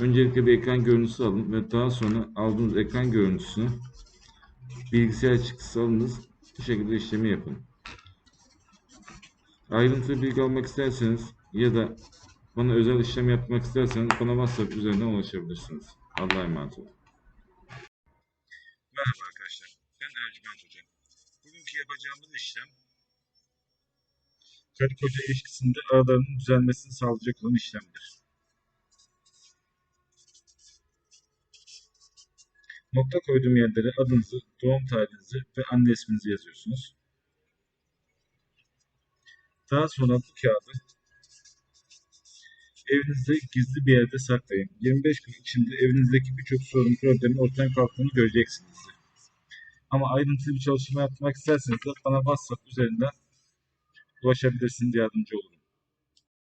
Öncelikle bir ekran görüntüsü alın ve daha sonra aldığınız ekran görüntüsünü bilgisayar çıktısı alınız. Bu şekilde işlemi yapın. Ayrıntılı bilgi almak isterseniz ya da bana özel işlem yapmak isterseniz bana WhatsApp üzerinden ulaşabilirsiniz. Allah'a emanet olun. Merhaba arkadaşlar. Ben Ercüment Hoca. Bugünkü yapacağımız işlem karı koca ilişkisinde aralarının düzelmesini sağlayacak olan işlemdir. Nokta koyduğum yerlere adınızı, doğum tarihinizi ve anne isminizi yazıyorsunuz. Daha sonra bu kağıdı evinizde gizli bir yerde saklayın. 25 gün içinde evinizdeki birçok sorun problemin ortadan kalktığını göreceksiniz. Ama ayrıntılı bir çalışma yapmak isterseniz de bana WhatsApp üzerinden ulaşabilirsiniz, yardımcı olurum.